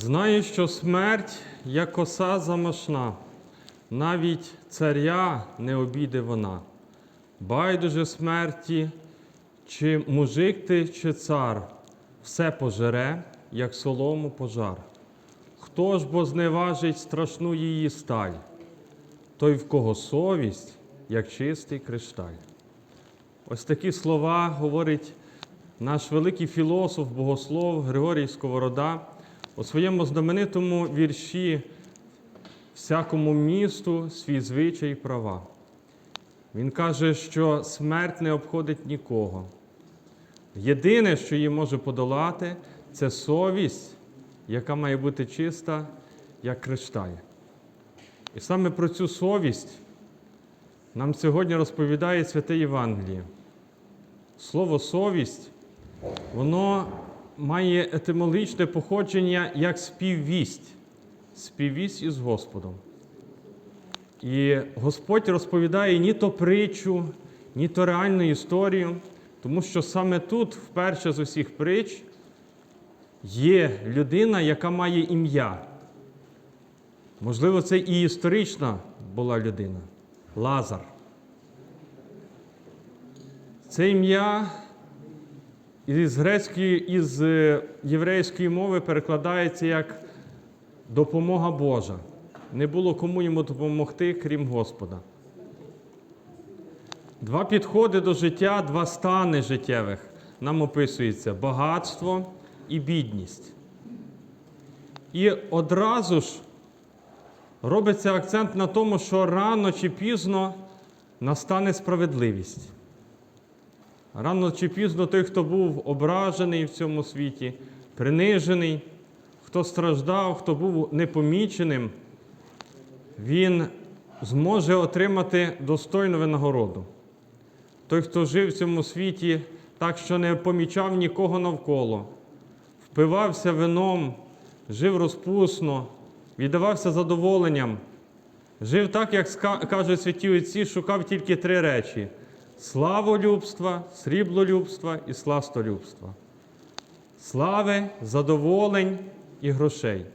Знаю, що смерть, як коса замашна, навіть царя не обійде вона. Байдуже смерті, чи мужик ти, чи цар, все пожере, як солому пожар. Хто ж бо зневажить страшну її сталь, той, в кого совість, як чистий кришталь. Ось такі слова говорить наш великий філософ, богослов Григорій Сковорода у своєму знаменитому вірші всякому місту свій звичай і права. Він каже, що смерть не обходить нікого. Єдине, що її може подолати, це совість, яка має бути чиста, як кришталь. І саме про цю совість нам сьогодні розповідає святе Євангеліє. Слово совість, воно має етимологічне походження як співвість, співвість із Господом. І Господь розповідає ні то притчу, ні то реальну історію, тому що саме тут, вперше з усіх притч, є людина, яка має ім'я. Можливо, це і історична була людина Лазар. Це ім'я із грецької, із е, єврейської мови перекладається як допомога Божа. Не було кому йому допомогти, крім Господа. Два підходи до життя, два стани життєвих нам описується багатство і бідність. І одразу ж робиться акцент на тому, що рано чи пізно настане справедливість. Рано чи пізно той, хто був ображений в цьому світі, принижений, хто страждав, хто був непоміченим, він зможе отримати достойну винагороду. Той, хто жив в цьому світі так, що не помічав нікого навколо, впивався вином, жив розпусно, віддавався задоволенням, жив так, як кажуть святі отці, шукав тільки три речі: славолюбства, сріблолюбства і сластолюбства. Слави, задоволень і грошей.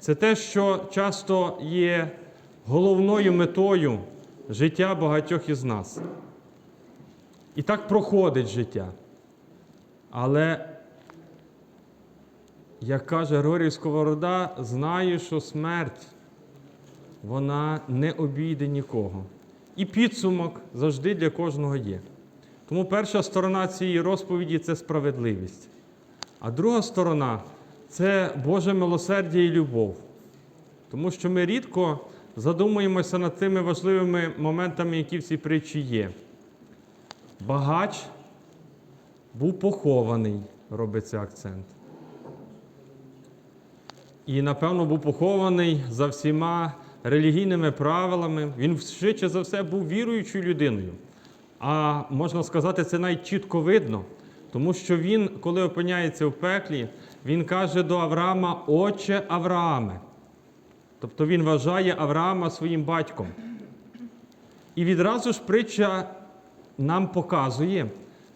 Це те, що часто є головною метою життя багатьох із нас. І так проходить життя. Але, як каже Григорій Сковорода, знаю, що смерть вона не обійде нікого. І підсумок завжди для кожного є. Тому перша сторона цієї розповіді це справедливість. А друга сторона це Боже милосердя і любов. Тому що ми рідко задумуємося над тими важливими моментами, які в цій притчі є. Багач був похований, робиться акцент. І, напевно, був похований за всіма релігійними правилами. Він швидше за все був віруючою людиною. А можна сказати, це навіть чітко видно, тому що він, коли опиняється в пеклі, він каже до Авраама, Отче Аврааме. Тобто він вважає Авраама своїм батьком. І відразу ж притча нам показує,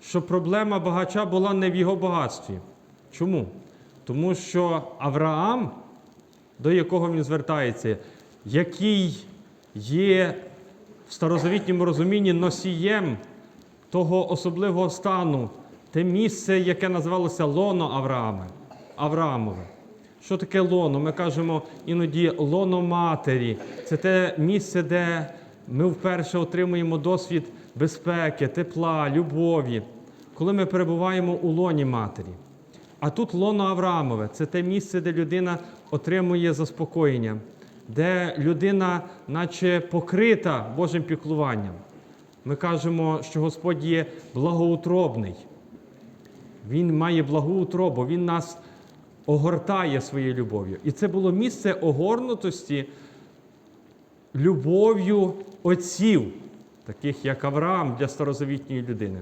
що проблема багача була не в його багатстві. Чому? Тому що Авраам, до якого він звертається, який є в старозавітньому розумінні носієм того особливого стану, те місце, яке називалося лоно Аврааме, Авраамове. Що таке лоно? Ми кажемо іноді лоно матері. Це те місце, де ми вперше отримуємо досвід безпеки, тепла, любові, коли ми перебуваємо у лоні матері. А тут лоно Авраамове це те місце, де людина отримує заспокоєння, де людина, наче покрита Божим піклуванням. Ми кажемо, що Господь є благоутробний. Він має благу утробу, Він нас огортає своєю любов'ю. І це було місце огорнутості любов'ю отців, таких як Авраам для старозавітньої людини.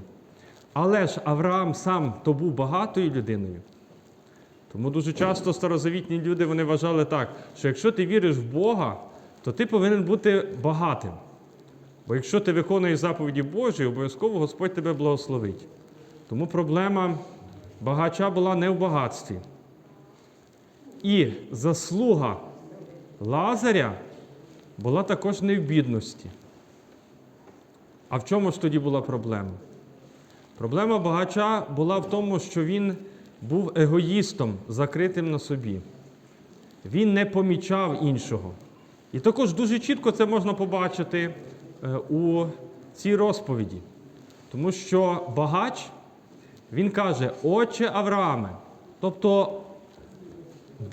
Але ж Авраам сам то був багатою людиною. Тому дуже часто старозавітні люди вони вважали так, що якщо ти віриш в Бога, то ти повинен бути багатим. Бо якщо ти виконуєш заповіді Божі, обов'язково Господь тебе благословить. Тому проблема багача була не в багатстві. І заслуга Лазаря була також не в бідності. А в чому ж тоді була проблема? Проблема багача була в тому, що він був егоїстом, закритим на собі. Він не помічав іншого. І також дуже чітко це можна побачити е, у цій розповіді. Тому що багач, він каже, Отче Аврааме. Тобто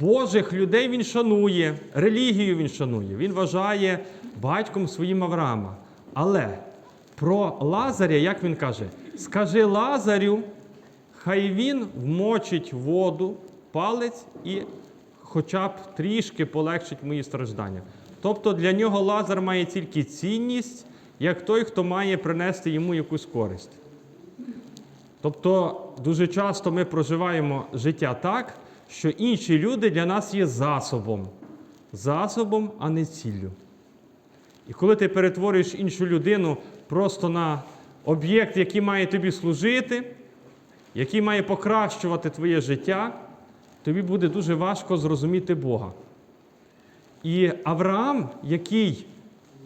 Божих людей він шанує, релігію він шанує, він вважає батьком своїм Авраама. Але про Лазаря, як він каже, скажи Лазарю, хай він вмочить воду, палець і хоча б трішки полегшить мої страждання. Тобто для нього Лазар має тільки цінність, як той, хто має принести йому якусь користь. Тобто дуже часто ми проживаємо життя так, що інші люди для нас є засобом. Засобом, а не ціллю. І коли ти перетворюєш іншу людину просто на об'єкт, який має тобі служити, який має покращувати твоє життя, тобі буде дуже важко зрозуміти Бога. І Авраам, який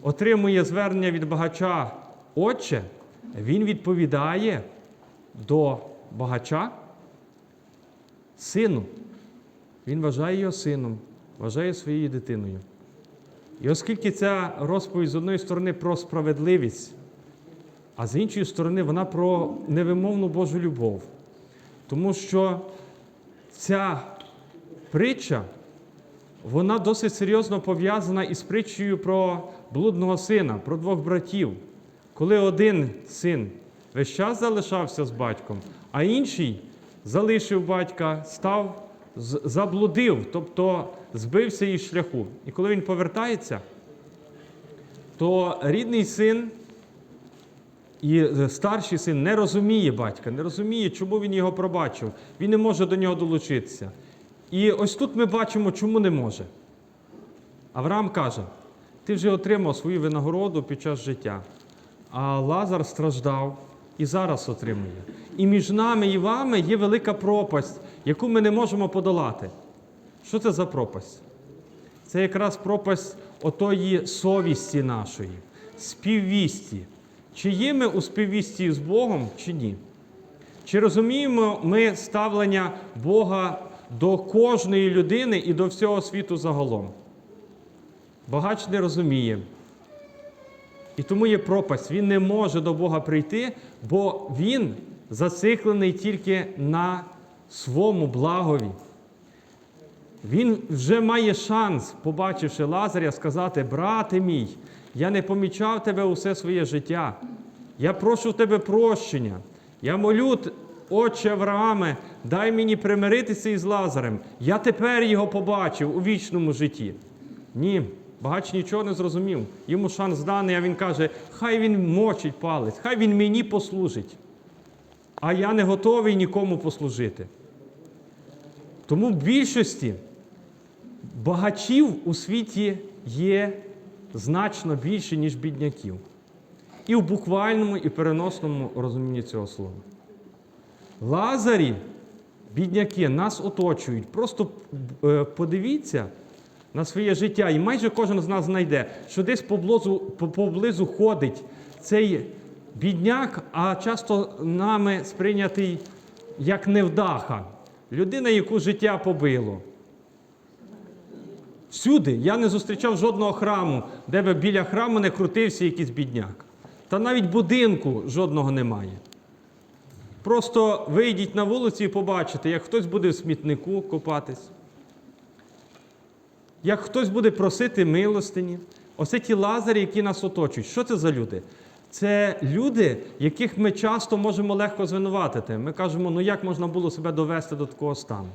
отримує звернення від багача Отче, він відповідає до багача сину. Він вважає його сином, вважає своєю дитиною. І оскільки ця розповідь з одної сторони про справедливість, а з іншої сторони вона про невимовну Божу любов. Тому що ця притча, вона досить серйозно пов'язана із притчею про блудного сина, про двох братів. Коли один син весь час залишався з батьком, а інший залишив батька, став, заблудив, тобто збився із шляху. І коли він повертається, то рідний син і е, старший син не розуміє батька, не розуміє, чому він його пробачив. Він не може до нього долучитися. І ось тут ми бачимо, чому не може. Авраам каже: ти вже отримав свою винагороду під час життя, а Лазар страждав і зараз отримує. І між нами і вами є велика пропасть, яку ми не можемо подолати. Що це за пропасть? Це якраз пропасть отої совісті нашої, співвісті. Чи є ми у співвісті з Богом, чи ні? Чи розуміємо ми ставлення Бога до кожної людини і до всього світу загалом? Багач не розуміє. І тому є пропасть. Він не може до Бога прийти, бо він зациклений тільки на своєму благові. Він вже має шанс, побачивши Лазаря, сказати: брате мій, я не помічав тебе усе своє життя. Я прошу тебе прощення. Я молю, Отче Аврааме, дай мені примиритися із Лазарем. Я тепер його побачив у вічному житті. Ні, багач нічого не зрозумів. Йому шанс даний, а він каже: хай він мочить палець, хай він мені послужить. А я не готовий нікому послужити. Тому в більшості багачів у світі є значно більше, ніж бідняків. І в буквальному, і переносному розумінні цього слова. Лазарі, бідняки, нас оточують. Просто е, подивіться на своє життя, і майже кожен з нас знайде, що десь поблизу, поблизу ходить цей бідняк, а часто нами сприйнятий як невдаха. Людина, яку життя побило. Всюди я не зустрічав жодного храму, де би біля храму не крутився якийсь бідняк. Та навіть будинку жодного немає. Просто вийдіть на вулицю і побачите, як хтось буде в смітнику копатись, як хтось буде просити милостині. Оце ті лазарі, які нас оточують. Що це за люди? Це люди, яких ми часто можемо легко звинуватити. Ми кажемо, ну як можна було себе довести до такого стану?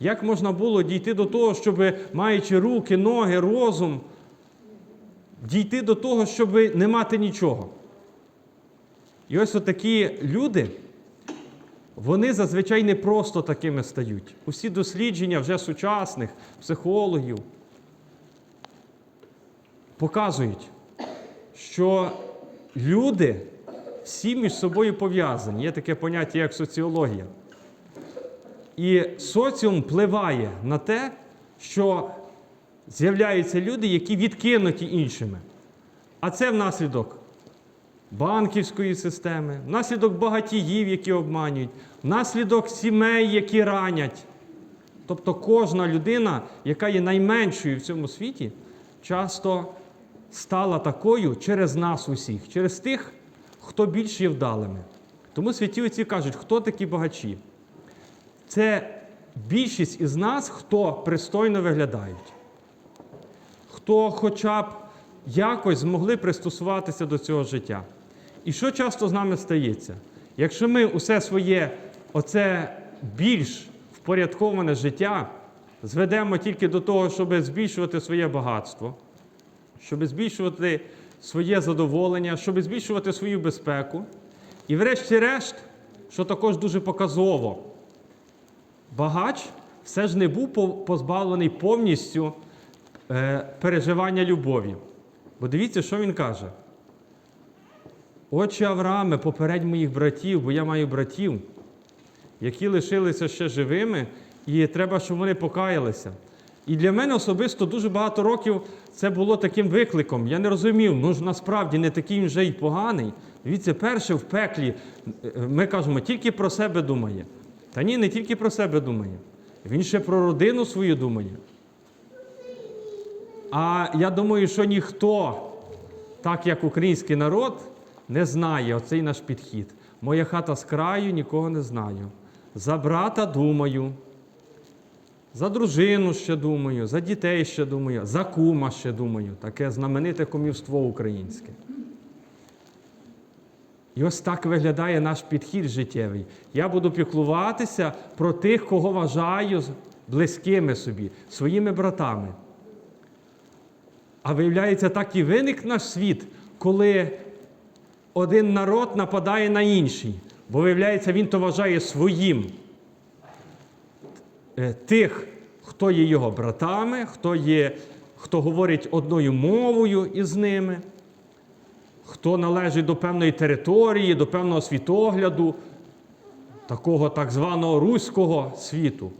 Як можна було дійти до того, щоб, маючи руки, ноги, розум, дійти до того, щоб не мати нічого? І ось такі люди, вони зазвичай не просто такими стають. Усі дослідження вже сучасних психологів показують, що люди всі між собою пов'язані. Є таке поняття, як соціологія. І соціум впливає на те, що з'являються люди, які відкинуті іншими. А це внаслідок банківської системи, внаслідок багатіїв, які обманюють, внаслідок сімей, які ранять. Тобто кожна людина, яка є найменшою в цьому світі, часто стала такою через нас усіх, через тих, хто більш є вдалими. Тому святі отці кажуть, хто такі багачі? Це більшість із нас, хто пристойно виглядають, хто хоча б якось змогли пристосуватися до цього життя. І що часто з нами стається? Якщо ми усе своє, оце більш впорядковане життя зведемо тільки до того, щоб збільшувати своє багатство, щоб збільшувати своє задоволення, щоб збільшувати свою безпеку. І врешті-решт, що також дуже показово, багач все ж не був позбавлений повністю е, переживання любові. Бо дивіться, що він каже. Отче Аврааме, попередь моїх братів, бо я маю братів, які лишилися ще живими, і треба, щоб вони покаялися. І для мене особисто дуже багато років це було таким викликом. Я не розумів, ну ж насправді не такий вже й поганий. Дивіться, перше в пеклі е, ми кажемо, тільки про себе думає. Та ні, не тільки про себе думає. Він ще про родину свою думає. А я думаю, що ніхто, так як український народ, не знає оцей наш підхід. Моя хата з краю нікого не знаю. За брата думаю, за дружину ще думаю, за дітей ще думаю, за кума ще думаю. Таке знамените кумівство українське. І ось так виглядає наш підхід життєвий. Я буду піклуватися про тих, кого вважаю близькими собі, своїми братами. А виявляється, так і виник наш світ, коли один народ нападає на інший. Бо, виявляється, він то вважає своїм е, тих, хто є його братами, хто, є, хто говорить одною мовою із ними, хто належить до певної території, до певного світогляду, такого так званого руського світу.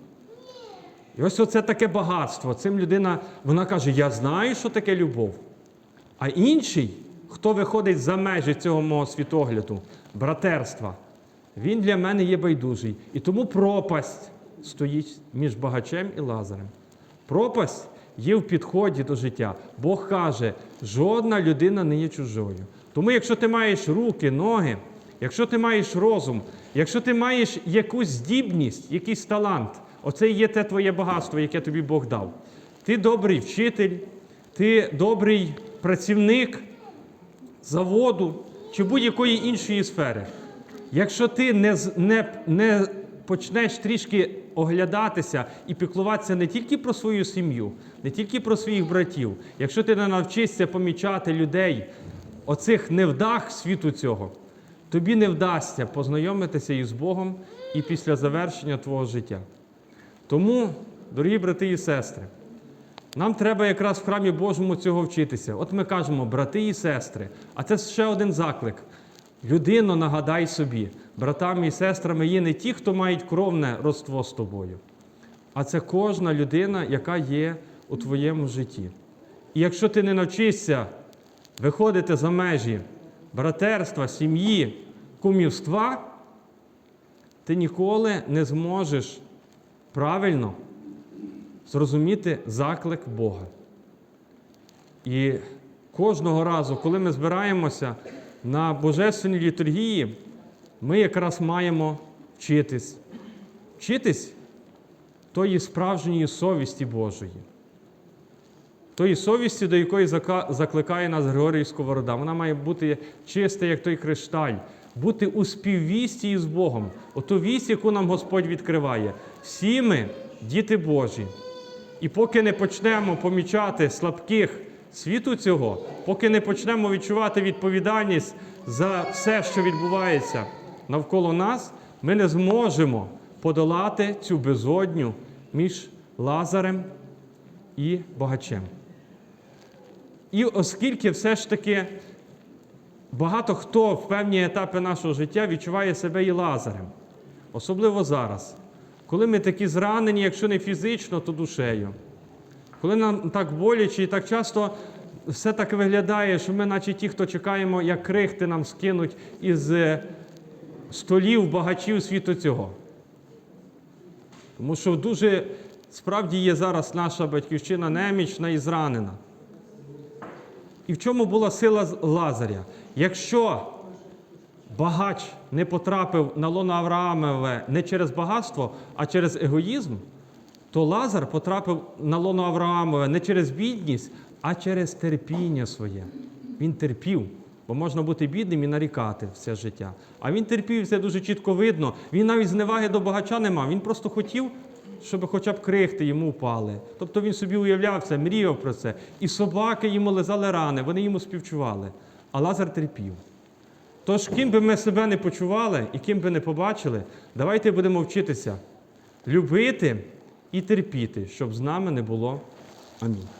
І ось оце таке багатство. Цим людина вона каже: Я знаю, що таке любов. А інший, хто виходить за межі цього мого світогляду, братерства, він для мене є байдужий. І тому пропасть стоїть між багачем і лазарем. Пропасть є в підході до життя. Бог каже, жодна людина не є чужою. Тому, якщо ти маєш руки, ноги, якщо ти маєш розум, якщо ти маєш якусь здібність, якийсь талант, оце і є те твоє багатство, яке тобі Бог дав. Ти добрий вчитель, ти добрий працівник заводу чи будь-якої іншої сфери. Якщо ти не, не, не почнеш трішки оглядатися і піклуватися не тільки про свою сім'ю, не тільки про своїх братів, якщо ти не навчишся помічати людей, оцих невдах світу цього, тобі не вдасться познайомитися із Богом і після завершення твого життя. Тому, дорогі брати і сестри, нам треба якраз в храмі Божому цього вчитися. От ми кажемо, брати і сестри, а це ще один заклик. Людино, нагадай собі, братами і сестрами є не ті, хто мають кровне родство з тобою, а це кожна людина, яка є у твоєму житті. І якщо ти не навчишся виходити за межі братерства, сім'ї, кумівства, ти ніколи не зможеш правильно зрозуміти заклик Бога. І кожного разу, коли ми збираємося на божественній літургії, ми якраз маємо вчитись. Вчитись тої справжньої совісті Божої. Тої совісті, до якої закликає нас Григорій Сковорода. Вона має бути чиста, як той кришталь, бути у співвісті із Богом. Ото вість, яку нам Господь відкриває. Всі ми діти Божі. І поки не почнемо помічати слабких світу цього, поки не почнемо відчувати відповідальність за все, що відбувається навколо нас, ми не зможемо подолати цю безодню між Лазарем і багачем. І оскільки все ж таки багато хто в певні етапи нашого життя відчуває себе і лазарем, особливо зараз. Коли ми такі зранені, якщо не фізично, то душею. Коли нам так боляче і так часто все так виглядає, що ми, наче ті, хто чекаємо, як крихти нам скинуть із е, столів багачів світу цього. Тому що дуже справді є зараз наша батьківщина немічна і зранена. І в чому була сила Лазаря? Якщо багач не потрапив на лоно Авраамове не через багатство, а через егоїзм, то Лазар потрапив на лоно Авраамове не через бідність, а через терпіння своє. Він терпів, бо можна бути бідним і нарікати все життя. А він терпів, це дуже чітко видно. Він навіть зневаги до багача не мав. Він просто хотів, щоб хоча б крихти йому впали. Тобто він собі уявляв це, мріяв про це. І собаки йому лизали рани, вони йому співчували. А Лазар терпів. Тож, ким би ми себе не почували і ким би не побачили, давайте будемо вчитися любити і терпіти, щоб з нами не було. Амінь.